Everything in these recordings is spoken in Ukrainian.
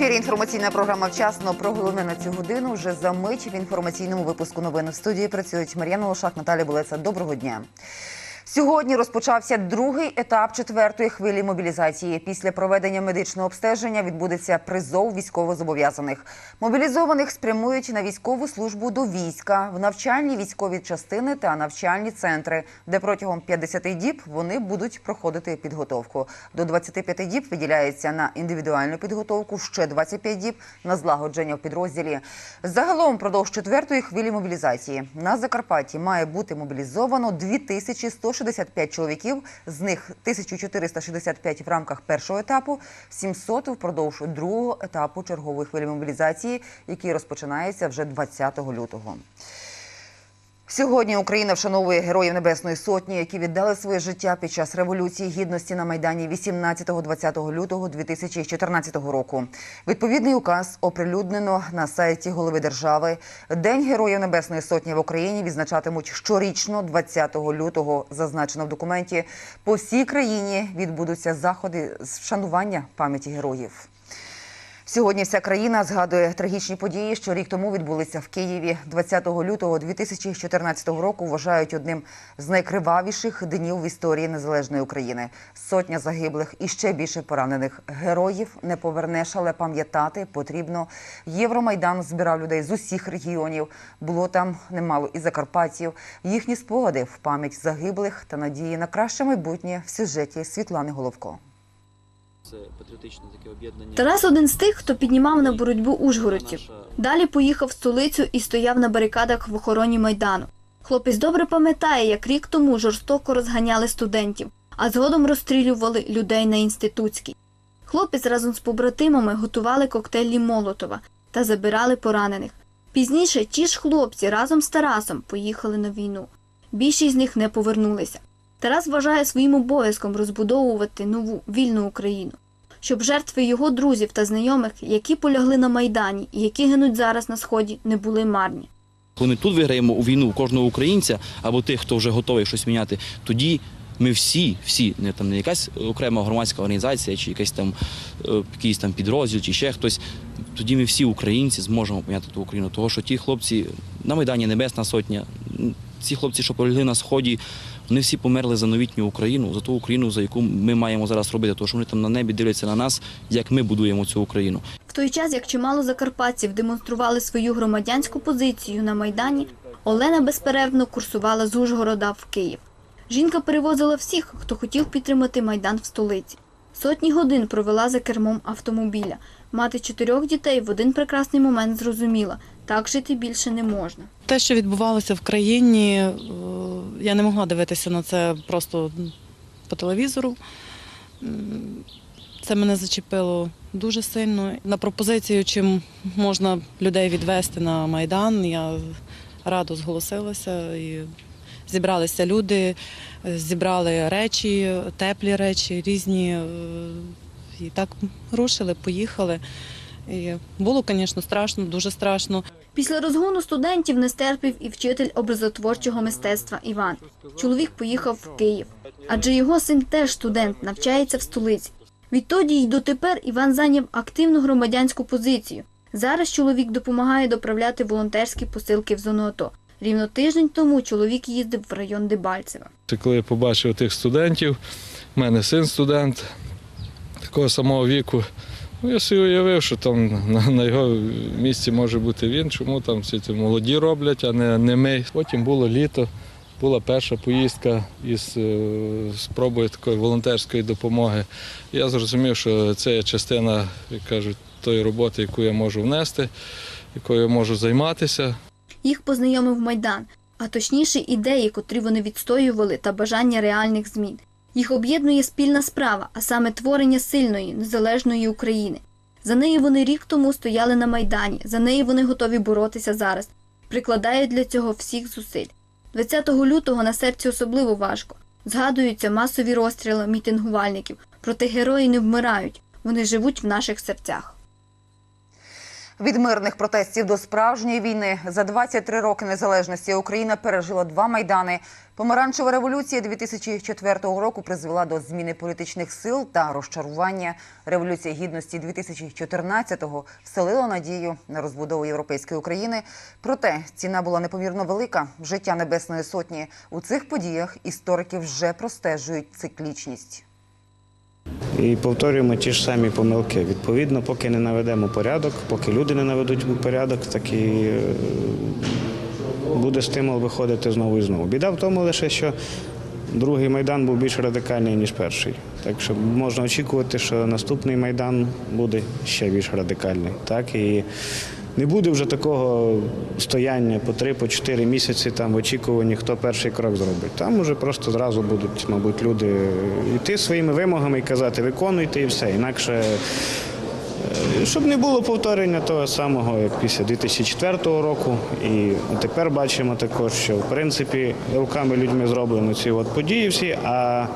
Ефірі інформаційна програма вчасно про головне на цю годину. Вже за мить в інформаційному випуску новин в студії працюють Мар'яна Лошак, Наталя Болеца. Доброго дня. Сьогодні розпочався другий етап четвертої хвилі мобілізації. Після проведення медичного обстеження відбудеться призов військовозобов'язаних. Мобілізованих спрямують на військову службу до війська, в навчальні військові частини та навчальні центри, де протягом 50 діб вони будуть проходити підготовку. До 25 діб виділяється на індивідуальну підготовку, ще 25 діб на злагодження в підрозділі. Загалом, впродовж четвертої хвилі мобілізації на Закарпатті має бути мобілізовано 2165 чоловіків, з них 1465 в рамках першого етапу, 700 впродовж другого етапу чергової хвилі мобілізації, який розпочинається вже 20 лютого. Сьогодні Україна вшановує героїв Небесної Сотні, які віддали своє життя під час революції гідності на майдані 18-20 лютого 2014 року. Відповідний указ оприлюднено на сайті голови держави. День Героїв Небесної Сотні в Україні відзначатимуть щорічно 20 лютого. Зазначено в документі. По всій країні відбудуться заходи з вшанування пам'яті героїв. Сьогодні вся країна згадує трагічні події, що рік тому відбулися в Києві. 20 лютого 2014 року вважають одним з найкривавіших днів в історії незалежної України. Сотня загиблих і ще більше поранених героїв не повернеш, але пам'ятати потрібно. Євромайдан збирав людей з усіх регіонів. Було там немало і закарпатців. Їхні спогади в пам'ять загиблих та надії на краще майбутнє в сюжеті Світлани Головко. Це патріотичне таке об'єднання. Тарас один з тих, хто піднімав на боротьбу ужгородців. Далі поїхав в столицю і стояв на барикадах в охороні майдану. Хлопець добре пам'ятає, як рік тому жорстоко розганяли студентів, а згодом розстрілювали людей на інститутській. Хлопець разом з побратимами готували коктейлі Молотова та забирали поранених. Пізніше ті ж хлопці разом з Тарасом поїхали на війну. Більшість з них не повернулися. Тарас вважає своїм обов'язком розбудовувати нову вільну Україну щоб жертви його друзів та знайомих, які полягли на майдані і які гинуть зараз на сході, не були марні. коли ми тут виграємо у війну кожного українця або тих, хто вже готовий щось міняти, тоді ми всі, всі, не там не якась окрема громадська організація, чи якийсь там е, якийсь там підрозділ, чи ще хтось. Тоді ми всі українці зможемо поміняти ту Україну. Того, що ті хлопці на Майдані Небесна Сотня, ці хлопці, що полягли на сході, вони всі померли за новітню Україну, за ту Україну, за яку ми маємо зараз робити. Тому що вони там на небі дивляться на нас, як ми будуємо цю Україну. В той час, як чимало закарпатців демонстрували свою громадянську позицію на майдані, Олена безперервно курсувала з Ужгорода в Київ. Жінка перевозила всіх, хто хотів підтримати майдан в столиці. Сотні годин провела за кермом автомобіля. Мати чотирьох дітей в один прекрасний момент зрозуміла, так жити більше не можна. Те, що відбувалося в країні, е, я не могла дивитися на це просто по телевізору. Це мене зачепило дуже сильно. На пропозицію, чим можна людей відвести на Майдан, я радо зголосилася і зібралися люди, зібрали речі, теплі речі, різні. е, І так рушили, поїхали. І було, звісно, страшно, дуже страшно. Після розгону студентів не стерпів і вчитель образотворчого мистецтва Іван. Чоловік поїхав в Київ, адже його син теж студент, навчається в столиці. Відтоді й дотепер Іван зайняв активну громадянську позицію. Зараз чоловік допомагає доправляти волонтерські посилки в зону АТО. Рівно тиждень тому чоловік їздив в район Дебальцева. Коли я побачив тих студентів, в мене син студент такого самого віку. Ну, я собі уявив, що там на, його місці може бути він, чому там всі ці молоді роблять, а не, не ми. Потім було літо, була перша поїздка із е, спробою такої волонтерської допомоги. Я зрозумів, що це є частина, як кажуть, тої роботи, яку я можу внести, якою я можу займатися. Їх познайомив Майдан, а точніше ідеї, котрі вони відстоювали, та бажання реальних змін. Їх об'єднує спільна справа, а саме творення сильної, незалежної України. За неї вони рік тому стояли на Майдані, за неї вони готові боротися зараз, прикладають для цього всіх зусиль. 20 лютого на серці особливо важко. Згадуються масові розстріли мітингувальників, проте герої не вмирають, вони живуть в наших серцях. Від мирних протестів до справжньої війни за 23 роки незалежності Україна пережила два майдани. Помаранчева революція 2004 року призвела до зміни політичних сил та розчарування. Революція гідності 2014-го вселила надію на розбудову європейської України. Проте ціна була непомірно велика. Життя Небесної Сотні у цих подіях історики вже простежують циклічність. І повторюємо ті ж самі помилки. Відповідно, поки не наведемо порядок, поки люди не наведуть порядок, так і е, буде стимул виходити знову і знову. Біда в тому лише, що другий майдан був більш радикальний, ніж перший. Так що можна очікувати, що наступний майдан буде ще більш радикальний. Так і не буде вже такого стояння по три, по чотири місяці там в очікуванні, хто перший крок зробить. Там уже просто зразу будуть, мабуть, люди йти своїми вимогами і казати, виконуйте і все. Інакше, е, щоб не було повторення того самого, як після 2004 року. І тепер бачимо також, що в принципі руками людьми зроблено ці от події всі, а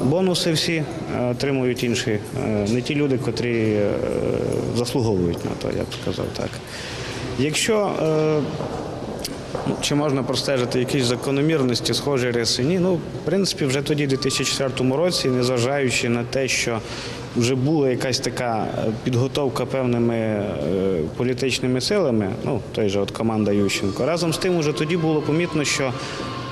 бонуси всі е, отримують інші, е, не ті люди, котрі е, заслуговують на то, я б сказав так. Якщо Ну, Чи можна простежити якісь закономірності, схожі риси? Ні, ну в принципі, вже тоді, в 2004 році, незважаючи на те, що вже була якась така підготовка певними політичними силами, ну той же от команда Ющенко, разом з тим, уже тоді було помітно, що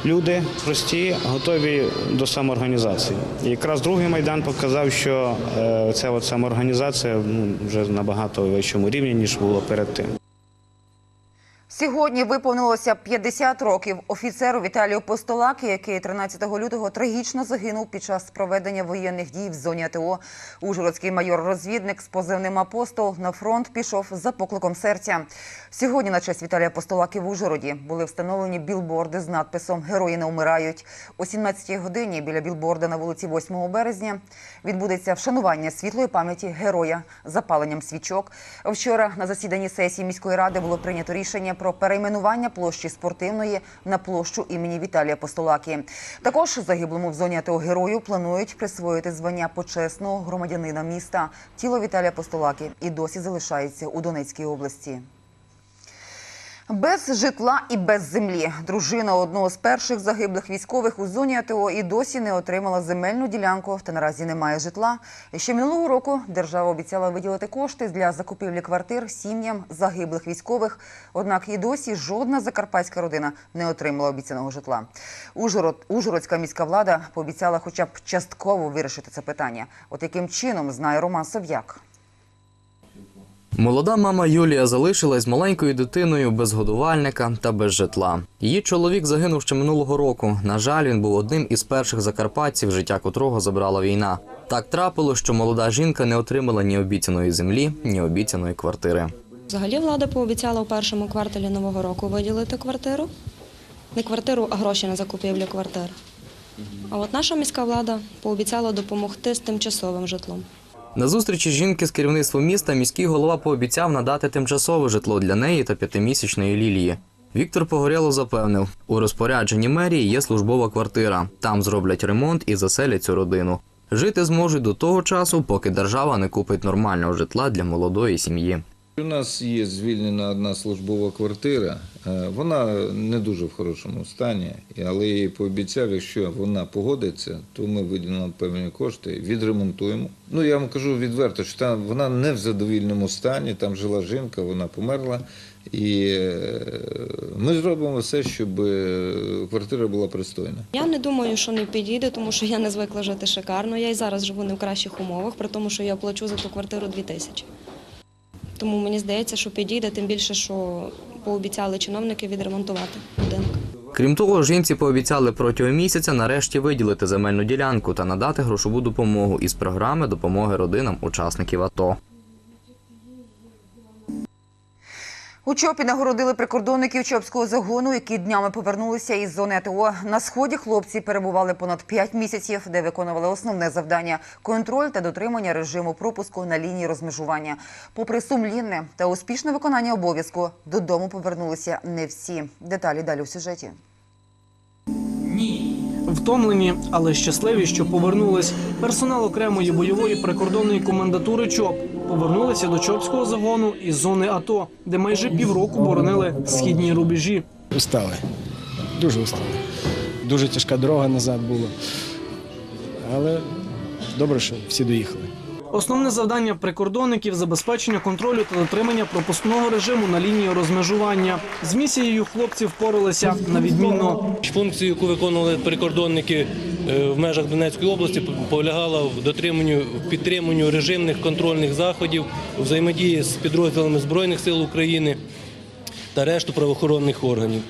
люди прості готові до самоорганізації. І якраз другий майдан показав, що е, ця от самоорганізація ну, вже набагато вищому рівні, ніж було перед тим. Сьогодні виповнилося 50 років офіцеру Віталію Постолаки, який 13 лютого трагічно загинув під час проведення воєнних дій в зоні АТО. Ужгородський майор-розвідник з позивним апостол на фронт пішов за покликом серця. Сьогодні на честь Віталія Постолаки в Ужгороді були встановлені білборди з надписом Герої не вмирають. О 17-й годині біля білборда на вулиці 8 березня відбудеться вшанування світлої пам'яті героя запаленням свічок. Вчора на засіданні сесії міської ради було прийнято рішення про перейменування площі спортивної на площу імені Віталія Постолаки. Також загиблому в зоні АТО герою планують присвоїти звання почесного громадянина міста. Тіло Віталія Постолаки і досі залишається у Донецькій області. Без житла і без землі дружина одного з перших загиблих військових у зоні АТО і досі не отримала земельну ділянку та наразі немає житла. Ще минулого року держава обіцяла виділити кошти для закупівлі квартир сім'ям загиблих військових. Однак і досі жодна закарпатська родина не отримала обіцяного житла. Ужгород, Ужгородська міська влада пообіцяла хоча б частково вирішити це питання. От яким чином знає Роман Сов'як. Молода мама Юлія залишилась маленькою дитиною без годувальника та без житла. Її чоловік загинув ще минулого року. На жаль, він був одним із перших закарпатців, життя котрого забрала війна. Так трапилось, що молода жінка не отримала ні обіцяної землі, ні обіцяної квартири. Взагалі влада пообіцяла у першому кварталі нового року виділити квартиру. Не квартиру, а гроші на закупівлю квартир. А от наша міська влада пообіцяла допомогти з тимчасовим житлом. На зустрічі жінки з керівництвом міста міський голова пообіцяв надати тимчасове житло для неї та п'ятимісячної Лілії. Віктор Погорєло запевнив, у розпорядженні мерії є службова квартира. Там зроблять ремонт і заселять цю родину. Жити зможуть до того часу, поки держава не купить нормального житла для молодої сім'ї. У нас є звільнена одна службова квартира. Е, Вона не дуже в хорошому стані, але я їй пообіцяв, якщо вона погодиться, то ми виділимо певні кошти, відремонтуємо. Ну я вам кажу відверто, що там вона не в задовільному стані. Там жила жінка, вона померла. І е, ми зробимо все, щоб е, квартира була пристойна. Я не думаю, що не підійде, тому що я не звикла жити шикарно. Я і зараз живу не в кращих умовах, при тому, що я плачу за ту квартиру 2 тисячі. Тому мені здається, що підійде, тим більше, що пообіцяли чиновники відремонтувати будинок. Крім того, жінці пообіцяли протягом місяця нарешті виділити земельну ділянку та надати грошову допомогу із програми допомоги родинам учасників АТО. У Чопі нагородили прикордонників Чопського загону, які днями повернулися із зони АТО. На сході хлопці перебували понад 5 місяців, де виконували основне завдання контроль та дотримання режиму пропуску на лінії розмежування. Попри сумлінне та успішне виконання обов'язку, додому повернулися не всі. Деталі далі у сюжеті. Втомлені, але щасливі, що повернулись. Персонал окремої бойової прикордонної комендатури ЧОП повернулися до Чопського загону із зони АТО, де майже півроку боронили східні рубежі. Устали. Дуже устали. Дуже тяжка дорога назад була. Але добре, що всі доїхали. Основне завдання прикордонників забезпечення контролю та дотримання пропускного режиму на лінії розмежування. З місією хлопці впоралися на відмінно. Функцію, яку виконували прикордонники е, в межах Донецької області, полягала в дотриманню підтриманню режимних контрольних заходів, взаємодії з підрозділами збройних сил України та решту правоохоронних органів.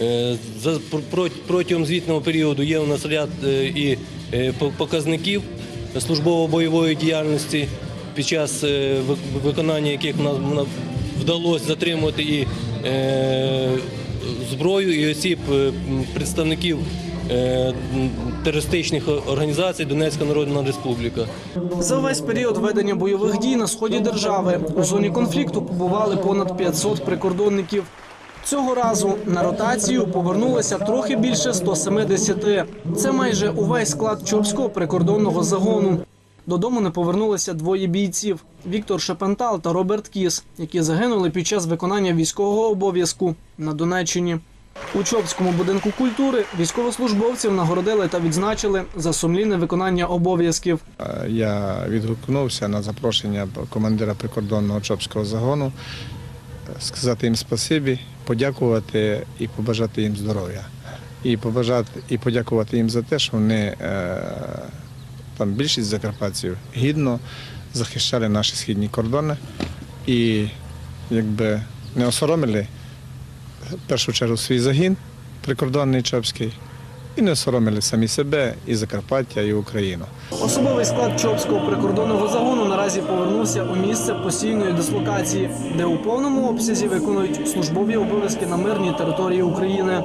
Е, Протягом звітного періоду є у нас ряд е, і по- показників службово-бойової діяльності, під час е, виконання яких нам вдалося затримувати і е, зброю і осіб е, представників терористичних організацій Донецька Народна Республіка. За весь період ведення бойових дій на сході держави у зоні конфлікту побували понад 500 прикордонників. Цього разу на ротацію повернулося трохи більше 170. Це майже увесь склад Чопського прикордонного загону. Додому не повернулися двоє бійців Віктор Шепентал та Роберт Кіс, які загинули під час виконання військового обов'язку на Донеччині. У Чопському будинку культури військовослужбовців нагородили та відзначили за сумлінне виконання обов'язків. Е, Я відгукнувся на запрошення командира прикордонного Чопського загону сказати їм спасибі, подякувати і побажати їм здоров'я. І побажати і подякувати їм за те, що вони е, там більшість закарпатців гідно захищали наші східні кордони і якби не осоромили в першу чергу свій загін прикордонний Чопський. І не соромили самі себе, і Закарпаття, і Україну. Особовий склад Чопського прикордонного загону наразі повернувся у місце постійної дислокації, де у повному обсязі виконують службові обов'язки на мирній території України.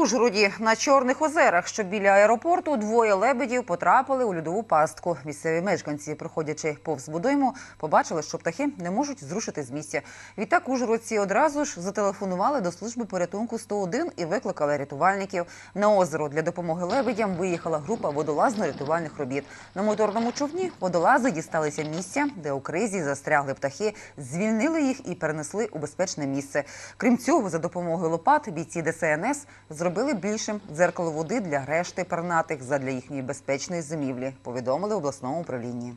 Ужгороді на Чорних озерах, що біля аеропорту, двоє лебедів потрапили у льодову пастку. Місцеві мешканці, проходячи повз водойму, побачили, що птахи не можуть зрушити з місця. Відтак ужгородці одразу ж зателефонували до служби порятунку 101 і викликали рятувальників. На озеро для допомоги лебедям виїхала група водолазно-рятувальних робіт. На моторному човні водолази дісталися місця, де у кризі застрягли птахи, звільнили їх і перенесли у безпечне місце. Крім цього, за допомогою лопат бійці ДСНС зробили більшим дзеркало води для решти пернатих задля їхньої безпечної зимівлі, повідомили в обласному управлінні.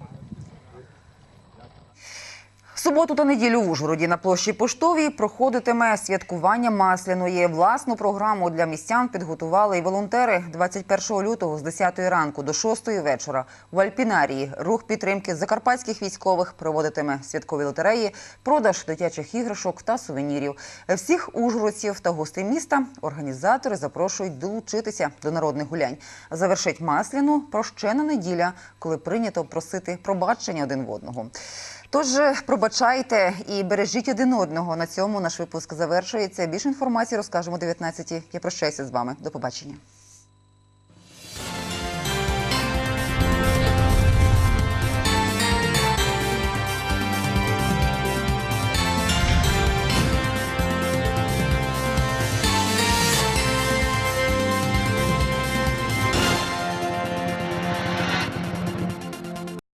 Суботу та неділю в Ужгороді на площі Поштовій проходитиме святкування масляної. Власну програму для містян підготували і волонтери 21 лютого з 10 ранку до 6 вечора. В Альпінарії рух підтримки закарпатських військових проводитиме святкові лотереї, продаж дитячих іграшок та сувенірів. Всіх ужгородців та гостей міста організатори запрошують долучитися до народних гулянь. Завершить масляну прощена неділя, коли прийнято просити пробачення один в одного. Тож пробачайте і бережіть один одного. На цьому наш випуск завершується. Більше інформації розкажемо о 19 Я прощаюся з вами. До побачення.